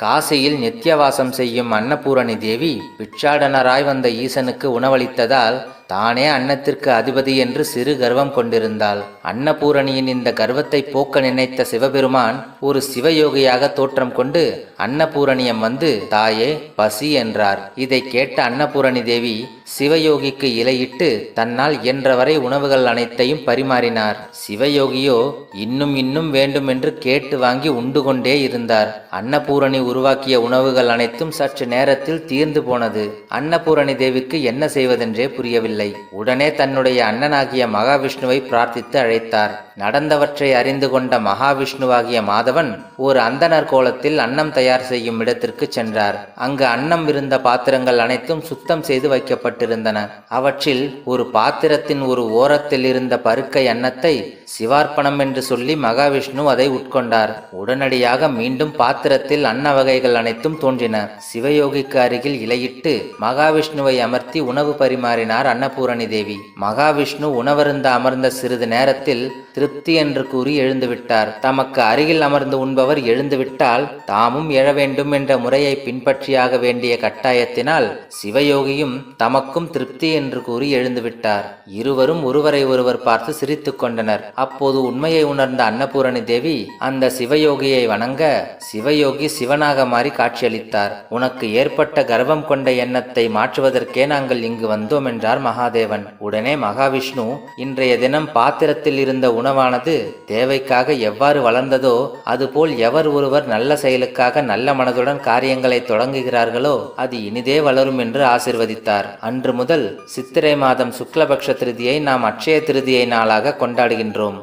காசியில் நித்தியவாசம் செய்யும் அன்னபூரணி தேவி பிட்சாடனராய் வந்த ஈசனுக்கு உணவளித்ததால் தானே அன்னத்திற்கு அதிபதி என்று சிறு கர்வம் கொண்டிருந்தாள். அன்னபூரணியின் இந்த கர்வத்தை போக்க நினைத்த சிவபெருமான் ஒரு சிவயோகியாக தோற்றம் கொண்டு அன்னபூரணியம் வந்து தாயே பசி என்றார். இதை கேட்ட அன்னபூரணி தேவி சிவயோகிக்கு இலையிட்டு தன்னால் இயன்றவரை உணவுகள் அனைத்தையும் பரிமாறினார். சிவயோகியோ இன்னும் இன்னும் வேண்டும் என்று கேட்டு வாங்கி உண்டு கொண்டே இருந்தார். அன்னபூரணி உருவாக்கிய உணவுகள் அனைத்தும் சற்று நேரத்தில் தீர்ந்து போனது. அன்னபூரணி தேவிக்கு என்ன செய்வதென்றே புரியவில்லை. உடனே தன்னுடைய அண்ணனாகிய மகாவிஷ்ணுவை பிரார்த்தித்து அழைத்தார். நடந்தவற்றை அறிந்து கொண்ட மகாவிஷ்ணுவாகிய மாதவன் ஒரு அந்தனர் கோலத்தில் அன்னம் தயார் செய்யும் இடத்திற்கு சென்றார். அங்கு அன்னம் இருந்த பாத்திரங்கள் அனைத்தும் சுத்தம் செய்து வைக்கப்பட்டிருந்தன. அவற்றில் ஒரு பாத்திரத்தின் ஒரு ஓரத்தில் இருந்த பருக்கை அன்னத்தை சிவார்ப்பணம் என்று சொல்லி மகாவிஷ்ணு அதை உட்கொண்டார். உடனடியாக மீண்டும் பாத்திரத்தில் அன்ன வகைகள் அனைத்தும் தோன்றின. சிவயோகிக்கு அருகில் இலையிட்டு மகாவிஷ்ணுவை அமர்த்தி உணவு பரிமாறினார் அன்ன அன்னபூரணி தேவி மகாவிஷ்ணு உணவருந்த அமர்ந்த சிறிது நேரத்தில் திருப்தி என்று கூறி எழுந்துவிட்டார். தமக்கு அருகில் அமர்ந்து உண்பவர் எழுந்துவிட்டால் தாமும் எழ வேண்டும் என்ற முறையை பின்பற்றியாக வேண்டிய கட்டாயத்தினால் சிவயோகியும் தமக்கும் திருப்தி என்று கூறி எழுந்துவிட்டார். இருவரும் ஒருவரை ஒருவர் பார்த்து சிரித்துக் கொண்டனர். அப்போது உண்மையை உணர்ந்த அன்னபூரணி தேவி அந்த சிவயோகியை வணங்க சிவயோகி சிவனாக மாறி காட்சியளித்தார். உனக்கு ஏற்பட்ட கர்வம் கொண்ட எண்ணத்தை மாற்றுவதற்கே நாங்கள் இங்கு வந்தோம் என்றார் மகாதேவன். உடனே மகாவிஷ்ணு இன்றைய தினம் பாத்திரத்தில் இருந்த உணவானது தேவைக்காக எவ்வாறு வளர்ந்ததோ அதுபோல் எவர் ஒருவர் நல்ல செயலுக்காக நல்ல மனதுடன் காரியங்களை தொடங்குகிறார்களோ அது இனிதே வளரும் என்று ஆசிர்வதித்தார். அன்று முதல் சித்திரை மாதம் சுக்லபக்ஷ திருதியை நாம் அட்சய திருதியை நாளாக கொண்டாடுகின்றோம்.